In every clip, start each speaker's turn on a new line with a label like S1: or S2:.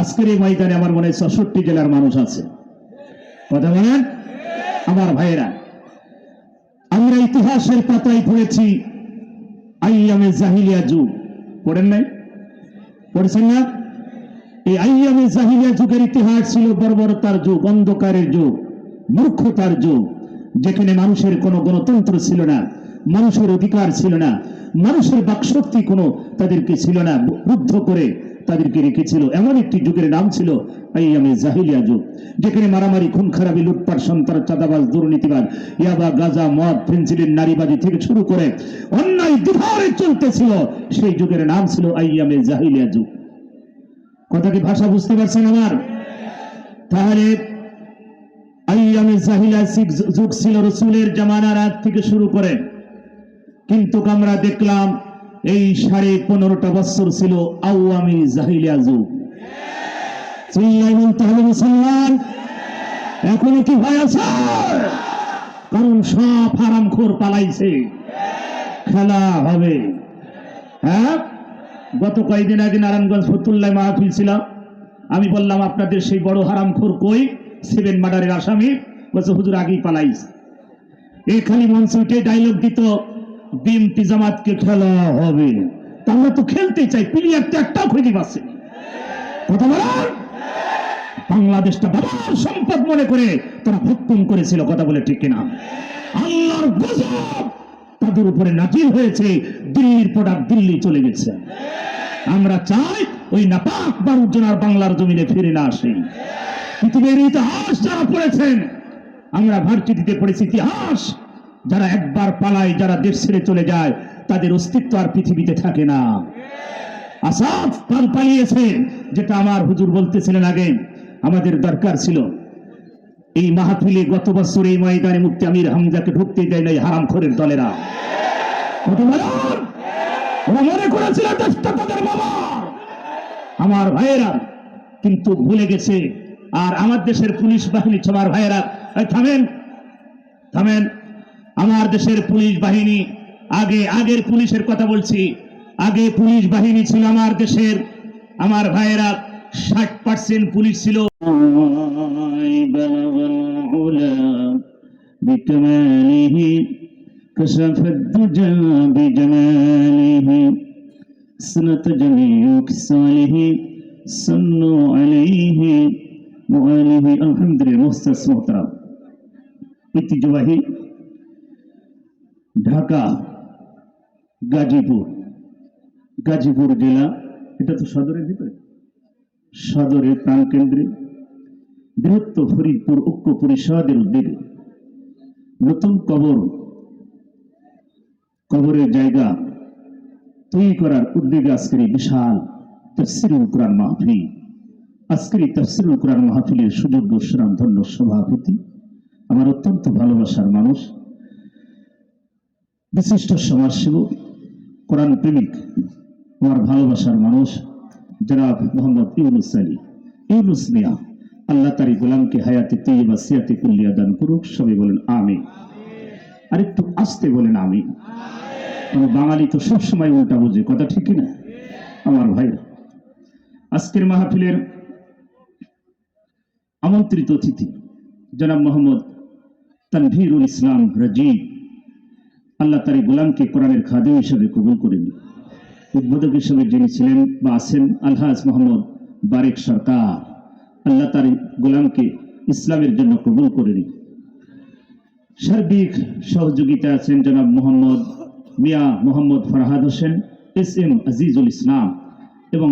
S1: আজকের এই ময়দানে আমার মনে হয় চৌষট্টি জেলার মানুষ আছে। কথা বলেন? আমার ভাইয়েরা, আমরা ইতিহাসের পাতায় পড়েছি আইয়ামে জাহিলিয়া যুগ। পড়েন নাই? পড়েছেন না? এই আইয়ামে জাহিলিয়া যুগের ইতিহাস ছিল বর্বরতার যুগ, অন্ধকারের যুগ, মূর্খতার যুগ, যেখানে মানুষের কোনো গণতন্ত্র ছিল না, মানুষের অধিকার ছিল না, মানুষের বাকশক্তি কোনো তাদেরকে ছিল না। রুদ্ধ করে তাদেরকে রেখেছিল। এমন একটি যুগের নাম ছিল জাহিলিয়া যুগ, যেখানে মারামারি, খুন খারাপি, লুটপাট, সন্ত্রাস, চাঁদাবাজ দুর্নীতিবাদ ইয়াবা, গাজা, মদ পেন্সিলের নারীবাজি থেকে শুরু করে অন্যায় দুধারে চলতেছিল। সেই যুগের নাম ছিল আইয়ামে জাহিলিয়া যুগ। কথা কি ভাষা বুঝতে পারছেন আমার? তাহলে আইয়ামে জাহিলা যুগ ছিল রসুলের জামানার আগ থেকে শুরু করে। কিন্তু আমরা দেখলাম এই সাড়ে পনেরোটা বছর ছিল আওয়ামী জাহিলিয়া যুগ। চিল্লাই বলতে হবে মুসলমান। এখনও কি ভয় আছে? কারণ সব হারামখোর পালাইছে। খেলা হবে। হ্যাঁ? গত কয়েকদিন আগে নারায়ণগঞ্জ ফতুল্লাহ মাহফিল ছিলাম। আমি বললাম, আপনাদের সেই বড় হারামখোর কই? সেভেন মার্ডারের আসামি। বলছে, হুজুর আগেই পালাইস এই খালি মঞ্চ উঠে ডায়লগ দিত বিএমপি জামাতকে খেলা হবে। তা আমরা তো খেলতে চাই, প্লেয়ার তো একটাও খুঁজে পাচ্ছে। কথা বলার বাংলাদেশটা বাবার সম্পদ মনে করে তারা করেছিল, কথা বলে ঠিক কিনা? আল্লাহর তাদের উপরে হয়েছে, দিল্লির প্রোডাক্ট দিল্লি চলে গেছে। আমরা চাই ওই নাপাক বারুজন আর বাংলার জমিনে ফিরে না আসে। পৃথিবীর ইতিহাস যারা পড়েছেন, আমরা ভার্সিটিতে পড়েছি ইতিহাস। যারা একবার পালায়, যারা দেশ ছেড়ে চলে যায়, তাদের অস্তিত্ব আর পৃথিবীতে থাকে না। আসাফ কাল পালিয়েছে, যেটা আমার হুজুর বলতেছিলেন আগে, আমাদের দরকার ছিল। এই মাহফিলে গত বছর এই ময়দানে মুক্তি আমির হামজাকে ঢুকতে দেয় নাই হারাম খোরের দলেরা মনে আমার ভাইয়েরা কিন্তু ভুলে গেছে। আর আমার দেশের পুলিশ বাহিনী আমার ভাইয়েরা থামেন থামেন। আমার দেশের পুলিশ বাহিনী আগে আগের পুলিশের কথা বলছি আগে পুলিশ বাহিনী ছিল আমার দেশের আমার ভাইয়েরা ষাট পার্সেন্ট পুলিশ ছিল بكماله كشف الدجى بجماله سنة جميع كساله صلوا عليه وآله الحمد لله مختص محترم ঐতিহ্যবাহী ঢাকা, গাজীপুর। গাজীপুর জেলা, এটা তো সদরের ভিতরে। সদরের প্রাণকেন্দ্রে বৃহত্তর ফরিদপুর ঐক্য পরিষদের উদ্যোগে নতুন কবর, কবরের জায়গা তৈরি করার উদ্যোগে আজকের বিশাল তফসিরুল কোরআন মাহফিল। আজকের এই তফসিরুল কোরআন মাহফিলের সুযোগ্য সুনামধন্য সভাপতি, আমার অত্যন্ত ভালোবাসার মানুষ বিশিষ্ট সমাজসেবক কোরআন প্রেমিক, আমার ভালোবাসার মানুষ, জনাব মোহাম্মদ ইউনুস আলী। ইউনুস মিয়া, আল্লাহ তারি গোলামকে হায়াতে তৈবা সিয়াতে, কুল্লিয়া দান করুক, সবাই বলেন আমি আর একটু আসতে বলেন আমি বাঙালি তো সবসময় উল্টা বোঝে, কথা ঠিক না আমার ভাই, আজকের মাহফিলের আমন্ত্রিত অতিথি, জনাব মোহাম্মদ তানভীরুল ইসলাম রাজীব। আল্লাহ তার গোলামকে কোরআনের খাদিম হিসেবে কবুল করেন। উদ্বোধক হিসেবে যিনি ছিলেন বা আছেন আলহাজ মোহাম্মদ বারেক সরকার। আল্লাহ তার গোলামকে ইসলামের জন্য কবুল করে নিন সার্বিক সহযোগিতা আছেন জনাব মোহাম্মদ মিয়া মোহাম্মদ ফরহাদ হোসেন, এস এম আজিজুল ইসলাম এবং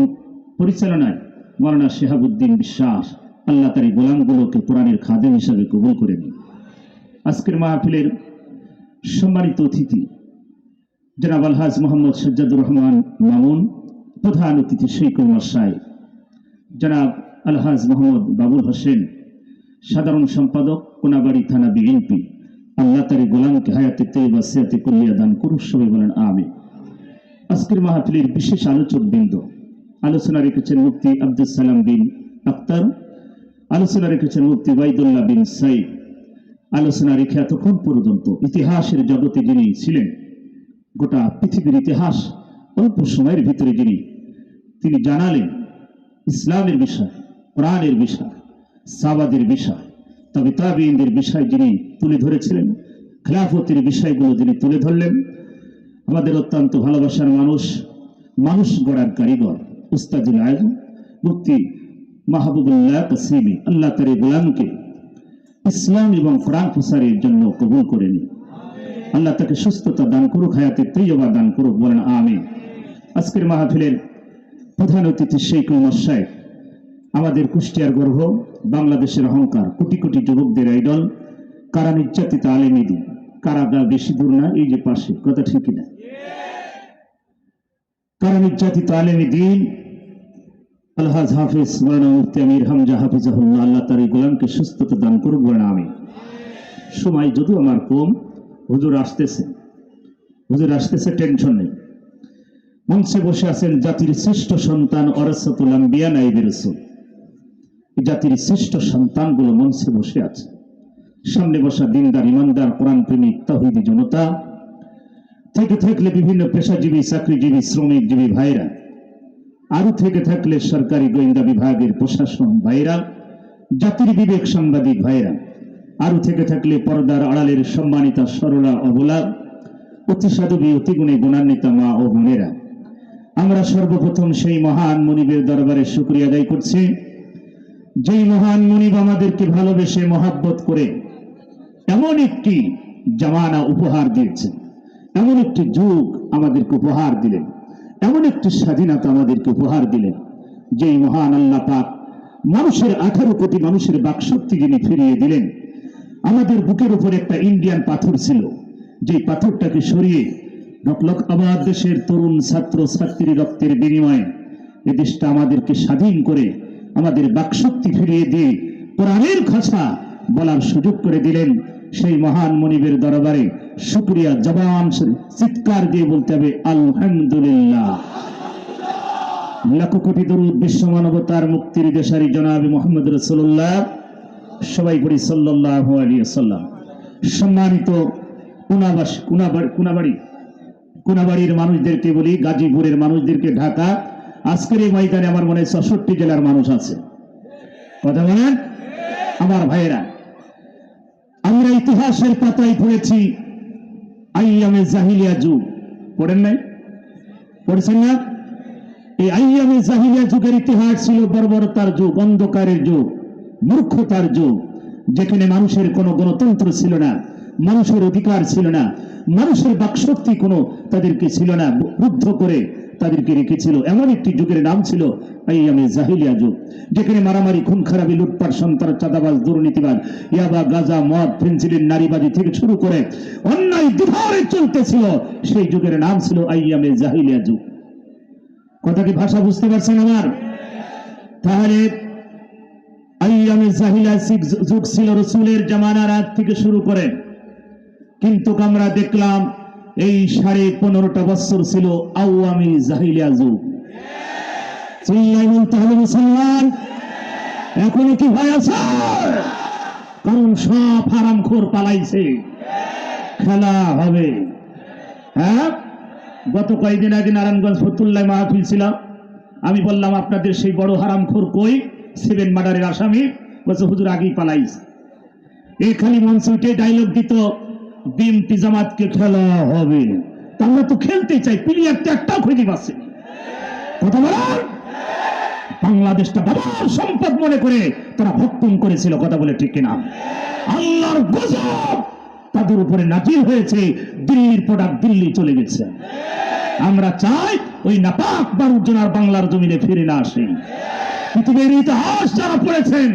S1: পরিচালনায় মৌলানা শেহাবুদ্দিন বিশ্বাস। আল্লাহ তার গোলামগুলোকে কোরআনের খাদেম হিসাবে কবুল করে নিন আজকের মাহফিলের সম্মানিত অতিথি, জনাব আলহাজ মোহাম্মদ সজ্জাদুর রহমান মামুন, প্রধান অতিথি উমর সাহেব, জনাব আলহাজ মোহাম্মদ বাবুল হোসেন, সাধারণ সম্পাদক, কোনাবাড়ি থানা বিএনপি আল্লাহ তারি গোলামকে হায়াতে তে তৈবা সিয়াতে কল্লিয়া দান করুক সবাই বলেন আমি আজকের মাহফিলের বিশেষ আলোচক বৃন্দ আলোচনা রেখেছেন মুফতি আব্দুল সালাম বিন আক্তার, আলোচনা রেখেছেন মুফতি ওয়াইদুল্লাহ বিন সাইদ আলোচনা রেখে এতক্ষণ পর্যন্ত ইতিহাসের জগতে যিনি ছিলেন, গোটা পৃথিবীর ইতিহাস অল্প সময়ের ভিতরে যিনি, তিনি জানালেন ইসলামের বিষয়, কোরআনের বিষয় সাবাদের বিষয়, তবে তাবিনদের বিষয় যিনি তুলে ধরেছিলেন, খেলাফতের বিষয়গুলো যিনি তুলে ধরলেন, আমাদের অত্যন্ত ভালোবাসার মানুষ মানুষ গড়ার কারিগর উস্তাদুল আজম মুক্তি মাহবুবুল্লাহ কাসিমি, আল্লাহ তার গোলামকে ইসলাম এবং কোরআন প্রসারের জন্য কবুল করে নি আল্লাহ তাকে সুস্থতা দান করুক, হায়াতে তৈয়বা দান করুক, বলেন আমি আজকের মাহফিলের প্রধান অতিথি শেখ উমর সাহেব। আমাদের কুষ্টিয়ার গর্ভ বাংলাদেশের অহংকার, কোটি কোটি যুবকদের আইডল, কারা নির্যাতিত আলেমিদি কারাগা বেশি দূর না, এই যে পাশে, কথা ঠিক না কারা নির্যাতিত আলেমী দিন আলহাজ হাফিজ মৌলানা হামজা হাফিজাহুল্লাহ, আল্লাহ তার এই গোলামকে সুস্থতা দান করুক বলেন আমি সময় যদিও আমার কম, হুজুর আসতেছে। হুজুর আসতেছে টেনশন নেই। মঞ্চে বসে আছেন জাতির শ্রেষ্ঠ সন্তান অরসতুল আম্বিয়া, নাইবের রসুল। জাতির শ্রেষ্ঠ সন্তানগুলো মঞ্চে বসে আছে। সামনে বসা দিনদার, ইমানদার কোরআন প্রেমিক তাহিদি জনতা। থেকে থাকলে বিভিন্ন পেশাজীবী, চাকরিজীবী, শ্রমিকজীবী ভাইরা আরও থেকে থাকলে সরকারি গোয়েন্দা বিভাগের প্রশাসন ভাইরা জাতির বিবেক সাংবাদিক ভাইরা আরও থেকে থাকলে পর্দার আড়ালের সম্মানিতা সরলা অবলা অতি সাধবী অতি গুণী গুণান্বিতা মা ও বোনেরা। আমরা সর্বপ্রথম সেই মহান মনিবের দরবারে শুক্রিয়া আদায় করছি। যেই মহান মনিব আমাদেরকে ভালোবেসে মহাব্বত করে এমন একটি জামানা উপহার দিয়েছেন, এমন একটি যুগ আমাদেরকে উপহার দিলেন। এমন একটি স্বাধীনতা আমাদেরকে উপহার দিলেন যে মহান আল্লাহ পাক মানুষের আঠারো কোটি মানুষের বাকশক্তি যিনি ফিরিয়ে দিলেন, আমাদের বুকের উপর একটা ইন্ডিয়ান পাথর ছিল যে পাথরটাকে সরিয়ে লক আমার দেশের তরুণ ছাত্র ছাত্রী রক্তের বিনিময়ে এ দেশটা আমাদেরকে স্বাধীন করে আমাদের বাকশক্তি ফিরিয়ে দিয়ে কোরআনের খাঁচা বলার সুযোগ করে দিলেন সেই মহান মনিবের দরবারে শুক্রিয়া জবান চিৎকার দিয়ে বলতে হবে, আলহামদুলিল্লাহ। লাখ কোটি দরুদ বিশ্ব মানবতার মুক্তির দেশারি জনাবি মোহাম্মদ রসুল্লাহ সবাই করি সাল্লাহ আলিয়া সাল্লাম সম্মানিত কুনাবাস, কুনাবাড়ি কুনাবাড়ি, কোনাবাড়ির মানুষদেরকে বলি, গাজীপুরের মানুষদেরকে ঢাকা, আজকের এই ময়দানে আমার মনে হয় জেলার মানুষ আছে। কথা বলেন? আমার ভাইয়েরা, আমরা ইতিহাসের পাতায় পড়েছি আইয়ামে জাহিলিয়া যুগ। পড়েন নাই? পড়ছেন না? এই আইয়ামে জাহিলিয়া যুগের ইতিহাস ছিল বর্বরতার যুগ, অন্ধকারের যুগ, মূর্খতার যুগ, যেখানে মানুষের কোনো গণতন্ত্র ছিল না, মানুষের অধিকার ছিল না। মানুষের বাকশক্তি কোনো তাদেরকে ছিল না, রুদ্ধ করে তাদেরকে রেখেছিল। এমন একটি যুগের নাম ছিল জাহিলিয়া যুগ, যেখানে মারামারি, খুন, খারাপি, লুটপাট সন্তান চাঁদাবাজ দুর্নীতিবাদ ইয়াবা, গাজা, মদ ফেন্সিলিন নারীবাজি থেকে শুরু করে অন্যায় দুধারে চলতেছিল। সেই যুগের নাম ছিল আইয়ামে জাহিলিয়া যুগ। কথা কি ভাষা বুঝতে পারছেন আমার? তাহলে আইয়ামে জাহিলা যুগ ছিল রসুলের জামানার আগ থেকে শুরু করে কিন্তু আমরা দেখলাম এই সাড়ে পনেরোটা বছর ছিল আওয়ামী জাহিলিয়া যুগ। চিল্লাই বলতে মুসলমান? এখনও কি ভয় আছে? কারণ সব হারাম খোর পালাইছে। খেলা হবে। হ্যাঁ? গত কয়েকদিন আগে নারায়ণগঞ্জ ফতুল্লাহ মাহফিল ছিল আমি বললাম, আপনাদের সেই বড় হারাম খোর কই? সেভেন মার্ডারের আসামি? বলছে, হুজুর আগেই পালাইছে। এই খালি মঞ্চ উঠে ডায়লগ দিত বিএমপি জামাতকে খেলা হবে। তা আমরা তো খেলতে চাই, প্লেয়ার তো একটাও খুঁজে পাচ্ছে কথা বলার? বাংলাদেশটা বাবার সম্পদ মনে করে তারা ভক্ষণ করেছিল, কথা বলে ঠিক কিনা? আল্লাহর গজব তাদের উপরে নাজির হয়েছে, দিল্লির প্রোডাক্ট দিল্লি চলে গেছে। আমরা চাই ওই নাপাক বারুজনার বাংলার জমিনে ফিরে না আসে। পৃথিবীর ইতিহাস যারা পড়েছেন,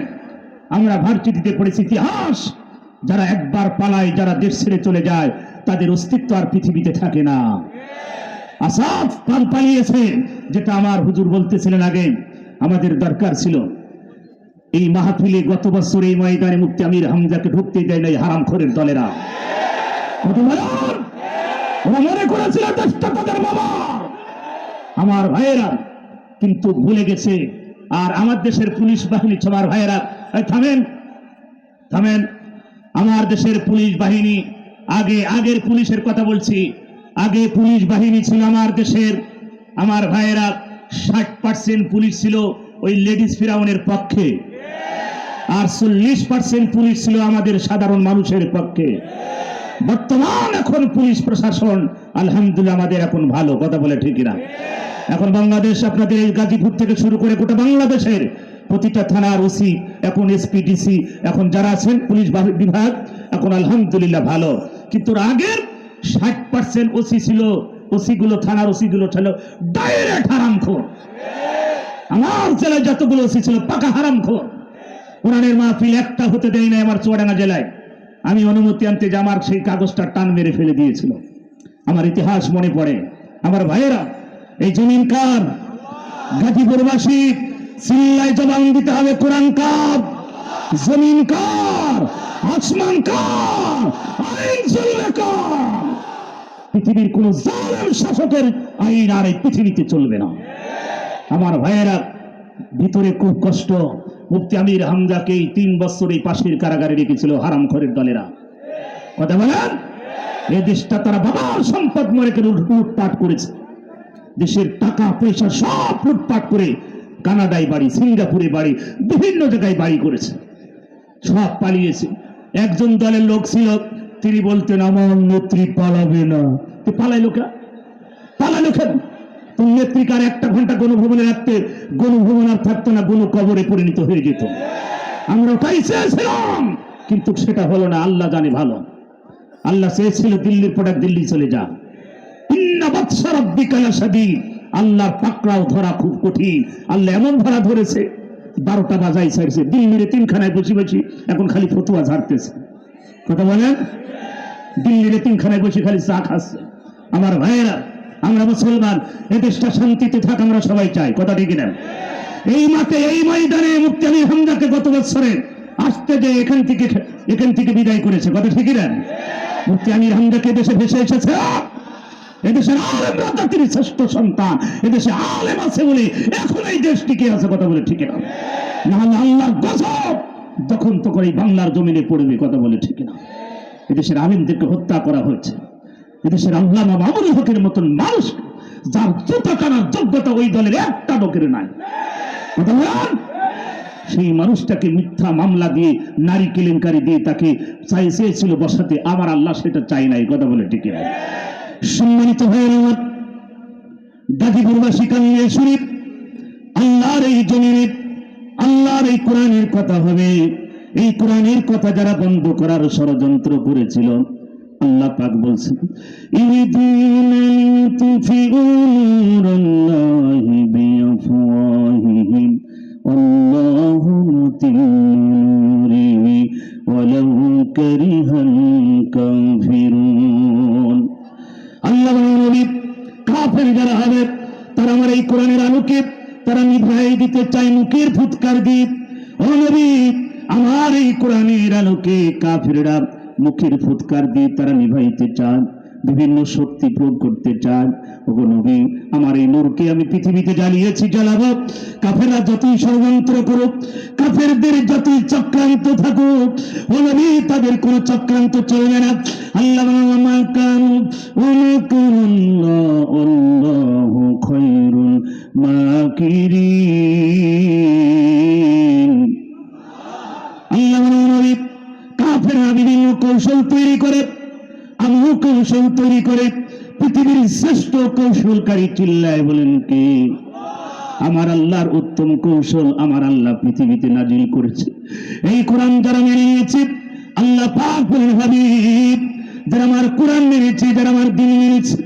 S1: আমরা ভার্সিটিতে পড়েছি ইতিহাস। যারা একবার পালায়, যারা দেশ ছেড়ে চলে যায়, তাদের অস্তিত্ব আর পৃথিবীতে থাকে না। আসাফ পাল পালিয়েছে, যেটা আমার হুজুর বলতেছিলেন আগে, আমাদের দরকার ছিল। এই মাহফিলে গত বছর এই ময়দানে মুক্তি আমির হামজাকে ঢুকতে দেয় নাই হারাম খোরের দলেরা মনে করেছিল আমার ভাইয়েরা, কিন্তু ভুলে গেছে। আর আমার দেশের পুলিশ বাহিনী সবার ভাইয়েরা থামেন থামেন। আমার দেশের পুলিশ বাহিনী, আগে, আগের পুলিশের কথা বলছি। আগে পুলিশ বাহিনী ছিল আমার দেশের। আমার ভাইয়েরা ষাট পার্সেন্ট পুলিশ ছিল ওই লেডিস ফিরাউনের পক্ষে। আর চল্লিশ পার্সেন্ট পুলিশ ছিল আমাদের সাধারণ মানুষের পক্ষে। বর্তমান এখন পুলিশ প্রশাসন, আলহামদুলিল্লাহ আমাদের এখন ভালো, কথা বলে ঠিক না এখন বাংলাদেশ আপনাদের এই গাজীপুর থেকে শুরু করে গোটা বাংলাদেশের প্রতিটা থানার ওসি, এখন এসপিডিসি এখন যারা আছেন, পুলিশ বিভাগ, এখন আলহামদুলিল্লাহ ভালো। কিন্তু আগের ষাট পার্সেন্ট ওসি ছিল ওসি গুলো থানার ওসি গুলো ছিল ডাইরেক্ট হারামখোর। আমার জেলায় যতগুলো ওসি ছিল, পাকা হারামখোর। কোরআনের মাহফিল একটা হতে দেয় না আমার চুয়াডাঙ্গা জেলায়। আমি অনুমতি আনতে যে আমার সেই কাগজটা টান মেরে ফেলে দিয়েছিল। আমার ইতিহাস মনে পড়ে। আমার ভাইয়েরা, এই জমিন কার গাজীপুরবাসী সিল্লায় জবান দিতে হবে কোরআন কার? জমিন কার? আসমান কার? আইন চলবে কার? পৃথিবীর কোন শাসকের আইন আর এই পৃথিবীতে চলবে না। আমার ভাইয়েরা, ভিতরে খুব কষ্ট। মুফতি আমির হামজাকে এই তিন বছর এই পাশের কারাগারে রেখেছিল হারাম খরের দলেরা। কথা বলেন? এই দেশটা তারা বাবার সম্পদ মরে করে লুট- লুটপাট করেছে? দেশের টাকা, পয়সা সব লুটপাট করে কানাডায় বাড়ি, সিঙ্গাপুরে বাড়ি, বিভিন্ন জায়গায় বাড়ি করেছে। সব পালিয়েছে। একজন দলের লোক ছিল, তিনি বলতেন, আমার নেত্রী পালাবে না। তো পালাইলো কে? পালালো কেন তুমি নেত্রিকার একটা ঘণ্টা গণভবনে রাখতে, গণভবন আর থাকতো না গণ কবরে পরিণত হয়ে যেত। আমরা ওটাই চেয়েছিলাম, কিন্তু সেটা হলো না, আল্লাহ জানে ভালো। আল্লাহ চেয়েছিল, দিল্লির প্রোডাক্ট দিল্লি চলে যা। ইন্না বাদশা রাব্বিকা লাশাদীদ। আল্লাহর পাকড়াও ধরা খুব কঠিন। আল্লাহ এমন ধরা ধরেছে, বারোটা বাজাই ছাড়ছে দিল্লির তিনখানায় বসে বসে এখন খালি ফতুয়া ঝাড়তেছে। কথা বলেন দিল্লির তিনখানায় বসে খালি চা খাচ্ছে। আমার ভাইয়েরা, আমরা মুসলমান এ দেশটা শান্তিতে থাক, আমরা সবাই চাই। কথা ঠিক না এই মাঠে, এই ময়দানে মুক্তি আলী হামদাকে গত বছরে আসতে যে এখান থেকে এখান থেকে বিদায় করেছে। কথা ঠিক না মুক্তি আমির হামদাকে দেশে ভেসে এসেছে। এদেশের শ্রেষ্ঠ সন্তান। এদেশে আলেম আছে বলে এখন এই দেশ টিকে আছে কথা বলে ঠিক না। গজব বাংলার জমিনে পড়বে কথা বলে ঠিক না। এদেশের হত্যা করা হয়েছে। এদেশের হকের মতন মানুষ যার জুতা যোগ্যতা ওই দলের একটা লোকের নাই? সেই মানুষটাকে মিথ্যা মামলা দিয়ে, নারী কেলেঙ্কারি দিয়ে তাকে চাই চেয়েছিল বসাতে আমার আল্লাহ সেটা চাই নাই, কথা বলে টিকে সম্মানিত হয়ে আমার গাজীপুরবাসী কান্দিয়ে শরীফ আল্লাহর এই জমিনে আল্লাহর এই কোরআনের কথা হবে এই কোরআনের কথা যারা বন্ধ করার ষড়যন্ত্র করেছিল, আল্লাহ পাক বলছেন চায় মুখের ফুৎকার দিয়ে ও নবী, আমার এই কোরআনের আলোকে কাফিররা মুখের ফুৎকার দিয়ে তারা নিভাইতে চান। বিভিন্ন শক্তি প্রয়োগ করতে চান। ওগো নবী, আমার এই নূরকে আমি পৃথিবীতে জ্বালিয়েছি, জ্বালাবো। কাফেররা যতই ষড়যন্ত্র করুক, কাফেরদের যতই চক্রান্ত থাকুক, ও নবী, তাদের কোন চক্রান্ত চলবে না। আল্লাহ কানু ওমা কানুল্লাহ আল্লাহু নবী, কাফেররা বিভিন্ন কৌশল তৈরি করে আমিও কৌশল তৈরি করে পৃথিবীর শ্রেষ্ঠ কৌশলকারী চিল্লায় বলেন কি? আমার আল্লাহর উত্তম কৌশল আমার আল্লাহ পৃথিবীতে নাজিল করেছে। এই কোরআন যারা মেনে নিয়েছে, আল্লাহ পাক বলেন, হাবিব, যারা আমার কোরআন মেনেছে, যারা আমার দিন মেনেছে,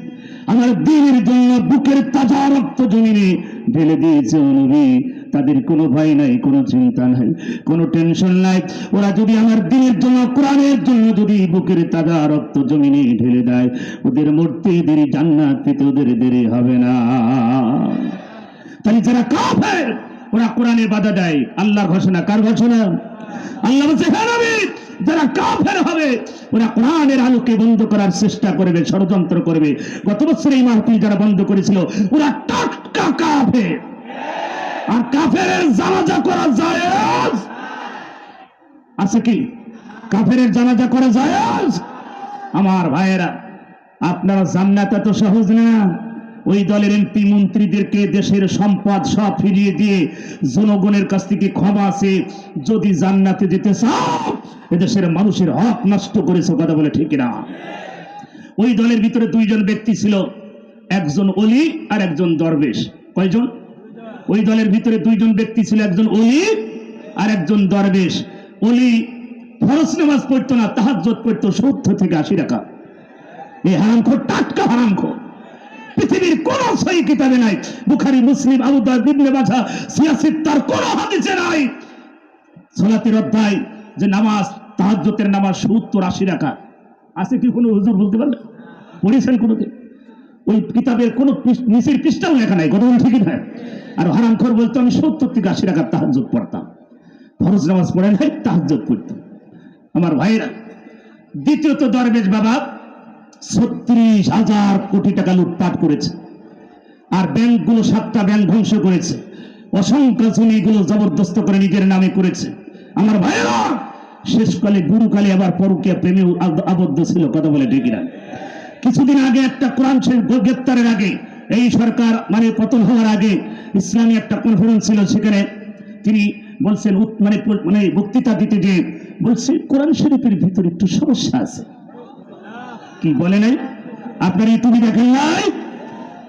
S1: আমার দিনের জন্য বুকের তাজা রক্ত জমিনে ঢেলে দিয়েছে নবী। তাদের কোনো ভয় নাই, কোনো চিন্তা নাই, কোনো টেনশন নাই। ওরা যদি আমার দিনের জন্য, কোরআনের জন্য যদি বুকের তাজা রক্ত জমিনে ঢেলে দেয়, ওদের মরতে দেরি, জান্নাত পেতে ওদের দেরি হবে না। তাই যারা কাফের, ওরা কোরআনে বাধা দেয়। আল্লাহর ঘোষণা কার ঘোষণা? আল্লাহ বলছে যারা কাফের হবে, ওরা কোরআনের আলোকে বন্ধ করার চেষ্টা করবে, ষড়যন্ত্র করবে। গত বছর এই মাহফিল যারা বন্ধ করেছিল, ওরা টাটকা কাফের। আর কাফের জানাজা করা যায় আছে কি? কাফের জানাজা করা যায় আমার ভাইয়েরা, আপনারা জান্নাত এত সহজ না। ওই দলের এমপি মন্ত্রীদেরকে দেশের সম্পদ সব ফিরিয়ে দিয়ে জনগণের কাছ থেকে ক্ষমা আছে। যদি জান্নাতে যেতে চাও, এদেশের মানুষের হক নষ্ট করেছে কথা বলে ঠিক না। ওই দলের ভিতরে দুইজন ব্যক্তি ছিল, একজন অলি আর একজন দরবেশ। কয়জন? ওই দলের ভিতরে দুইজন ব্যক্তি ছিল, একজন অলি আর একজন দরবেশ। অলি ফরজ নামাজ পড়তো না তাহাজ্জত পড়তো সত্তর থেকে আশি টাকা এই হারামখোর টাটকা হারামখোর। পৃথিবীর কোন সহি কিতাবে নাই। বুখারি, মুসলিম, আবু ইবনে মাজাহ সিয়াসিত তার কোন হাদিসে নাই। সালাতের অধ্যায় যে নামাজ, তাহাজ্জুদের নামাজ সত্তর আশি রাখা। আছে কি কোনো হুজুর বলতে পারবে? পড়েছেন কোনোদিন? ওই কিতাবের কোন নিচের পৃষ্ঠাও লেখা নাই কথা ঠিকই নয় আর হারামখোর বলতো আমি সত্তর থেকে আশি টাকার তাহাজ্জুদ পড়তাম। ফরজ নামাজ পড়ে নাই, তাহাজ্জুদ পড়তাম। আমার ভাইরা দ্বিতীয়ত দরবেশ বাবা ছত্রিশ হাজার কোটি টাকা লুটপাট করেছে। আর ব্যাংকগুলো সাতটা ব্যাংক ধ্বংস করেছে। অসংখ্য জমিগুলো জবরদস্ত করে নিজের নামে করেছে। আমার ভাইয়েরা, শেষকালে, গুরুকালে আবার পরকীয়া প্রেমে আব- আবদ্ধ ছিল, কথা বলে না কিছুদিন আগে একটা কোরআন শরীফ গ্রেপ্তারের আগে, এই সরকার মানে পতন হওয়ার আগে ইসলামী একটা কনফারেন্স ছিল সেখানে তিনি বলছেন মানে মানে বক্তৃতা দিতে যে বলছে, কোরআন শরীফের ভিতরে একটু সমস্যা আছে। কি বলে নাই? আপনার ইউটিউবে দেখেন নাই?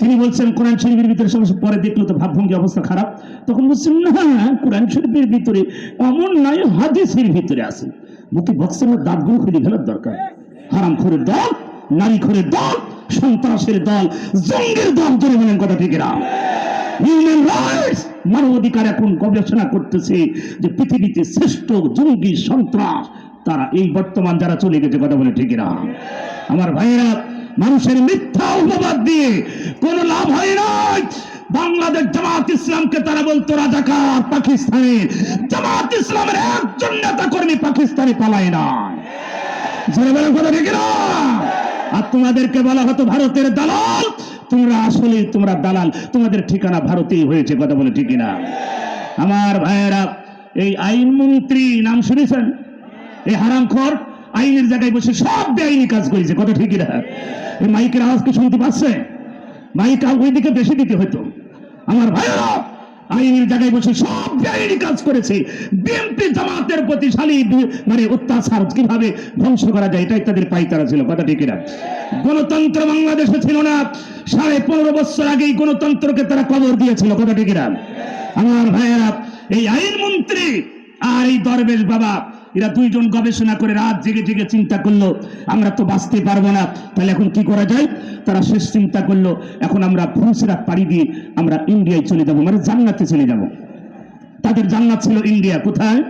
S1: তিনি বলছেন, কোরআন শরীফের ভিতরে সমস্যা, পরে দেখল তো ভাবভঙ্গি, অবস্থা খারাপ। তখন বলছেন, না, কোরআন শরীফের ভিতরে অমন নয়, হাদিসের ভিতরে আছে। মুখে বক্সের দাঁতগুলো খুলে ফেলার দরকার। হারাম খোরের দল নারী খোরের দল, সন্ত্রাসের দল, জঙ্গের দল ধরে বলেন কথা ঠিক না হিউম্যান রাইটস মানবাধিকার এখন গবেষণা করতেছে যে পৃথিবীতে শ্রেষ্ঠ জঙ্গি সন্ত্রাস, তারা এই বর্তমান যারা চলে গেছে কথা বলে ঠিক না আমার ভাইয়েরা, মানুষের মিথ্যা উপবাদ দিয়ে কোন লাভ হয় নাই। বাংলাদেশ জামাত ইসলামকে তারা বলতো, রাজাকার পাকিস্তানের জামাত ইসলামের একজন নেতা কর্মী পাকিস্তানে পালায় না জোরে বলে কথা ঠিক না আর তোমাদেরকে বলা হতো ভারতের দালাল। তোমরা আসলে তোমরা দালাল। তোমাদের ঠিকানা ভারতেই হয়েছে, কথা বলে ঠিক না আমার ভাইয়েরা, এই আইনমন্ত্রী নাম শুনেছেন? এই হারামখোর আইনের জায়গায় বসে সব বেআইনি কাজ করেছে, কথা ঠিকই না এই মাইকের আওয়াজ কি শুনতে পাচ্ছে? মাইক ওইদিকে বেশি দিতে হতো আমার ভাইয়েরা আইনের জায়গায় বসে সব বেআইনি কাজ করেছে। বিএনপি জামাতের প্রতি শালী মানে অত্যাচার কীভাবে ধ্বংস করা যায়, এটাই তাদের পাইতারা ছিল, কথা ঠিক না গণতন্ত্র বাংলাদেশে ছিল না। সাড়ে পনেরো বছর আগেই গণতন্ত্রকে তারা কবর দিয়েছিল, কথা ঠিক না আমার ভাইয়েরা, এই আইন মন্ত্রী আর এই দরবেশ বাবা এরা দুইজন গবেষণা করে রাত জেগে জেগে চিন্তা করল, আমরা তো বাঁচতে পারব না। তাহলে এখন কি করা যায়? তারা শেষ চিন্তা করল, এখন আমরা ফুলসিরাত পাড়ি দিয়ে আমরা ইন্ডিয়ায় চলে যাব মানে জান্নাতে চলে যাব। তাদের জান্নাত ছিল ইন্ডিয়া, কোথায়?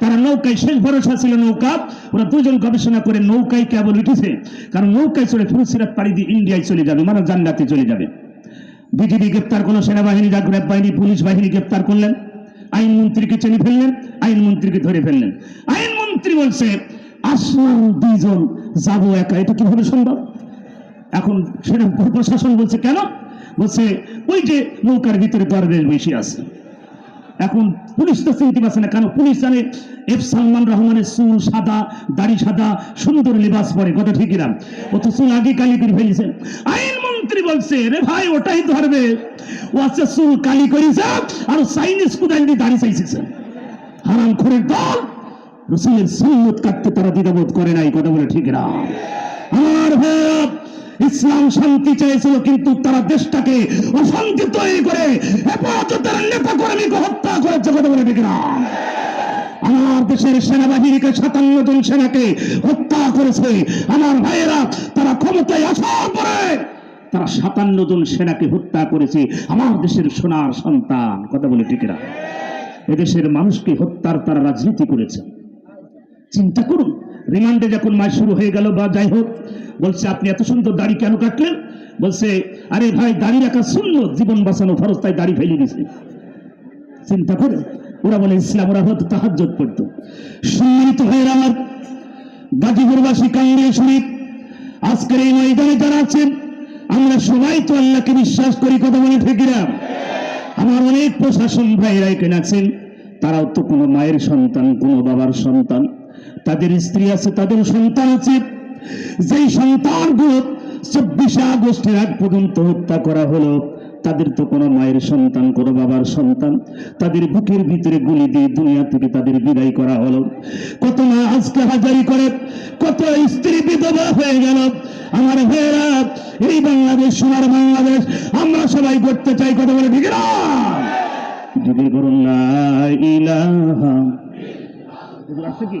S1: তারা নৌকায়, শেষ ভরসা ছিল নৌকা। ওরা দুজন গবেষণা করে নৌকায় কেবল উঠেছে। কারণ নৌকায় চলে ফুলসিরাত পাড়ি দিয়ে ইন্ডিয়ায় চলে যাবে মানে জান্নাতে চলে যাবে। বিজেপি গ্রেপ্তার করল, সেনাবাহিনী বাহিনী, পুলিশ বাহিনী গ্রেপ্তার করলেন। আইনমন্ত্রীকে চেনে ফেললেন আইনমন্ত্রীকে ধরে ফেললেন। আইনমন্ত্রী বলছে আসলাম দুইজন, যাব একা, এটা কীভাবে সম্ভব? এখন সেটা প্রশাসন বলছে, কেন? বলছে, ওই যে নৌকার ভিতরে দরবেশ বেশি আছে। এখন পুলিশ তো চিনতে পারছে না, কেন পুলিশ জানে এফ সালমান রহমানের চুল সাদা, দাড়ি সাদা, সুন্দর লিবাস পরে, কথা ঠিকই না ও তো চুল আগে কালি করে ফেলেছে। আইনমন্ত্রী বলছে, রে ভাই, ওটাই ধরবে। ও আছে চুল কালি করেছে আর চাইনিজ কুদাই দিয়ে দাড়ি চাইছে। হারাম খোরের দল, রসুলের সুন্নত কাটতে তারা দ্বিধাবোধ করে নাই, কথা বলে ঠিক না আমার ভাইয়া ইসলাম শান্তি চেয়েছিল কিন্তু তারা দেশটাকে অশান্তি তৈরি করে হেফাজতের নেতা কর্মীকে হত্যা করেছে কথা বলে ঠিক আমার দেশের সেনাবাহিনীকে সাতান্ন জন সেনাকে হত্যা করেছে। আমার ভাইয়েরা, তারা ক্ষমতায় আসার পরে তারা সাতান্ন জন সেনাকে হত্যা করেছে। আমার দেশের সোনার সন্তান, কথা বলে না? এদেশের মানুষকে হত্যার তারা রাজনীতি করেছে। চিন্তা করুন, রিমান্ডে যখন মাস শুরু হয়ে গেল বা যাই হোক বলছে, আপনি এত সুন্দর দাড়ি কেন কাটলেন? বলছে, আরে ভাই, দাড়ি রাখা শূন্য জীবন বাঁচানো ফরজ, তাই দাড়ি ফেলে দিছে চিন্তা করে, ওরা বলে, ইসলাম, ওরা হয়তো তাহাজ্জত করতো সম্মানিত ভাইয়ের আমার, গাজীপুরবাসী কাঙ্গিয়া শরীফ, আজকের এই ময়দানে যারা আছেন, আমরা সবাই তো আল্লাহকে বিশ্বাস করি, কথা বলে ফেকিরাম আমার অনেক প্রশাসন ভাইরা এখানে আছেন, তারাও তো কোনো মায়ের সন্তান, কোনো বাবার সন্তান। তাদের স্ত্রী আছে, তাদের সন্তান আছে। যেই সন্তানগুলো চব্বিশে আগস্টের আগ পর্যন্ত হত্যা করা হলো, তাদের তো কোনো মায়ের সন্তান, কোনো বাবার সন্তান। তাদের বুকের ভিতরে গুলি দিয়ে দুনিয়া থেকে তাদের বিদায় করা হলো। কত মা আজকে হাজারি করে, কত স্ত্রী বিধবা হয়ে গেল। আমার ভাইয়েরা, এই বাংলাদেশ সোনার বাংলাদেশ, আমরা সবাই করতে চাই কথা বলে ঠিক না? যদি করুন না ইলাহা। আসছে কি।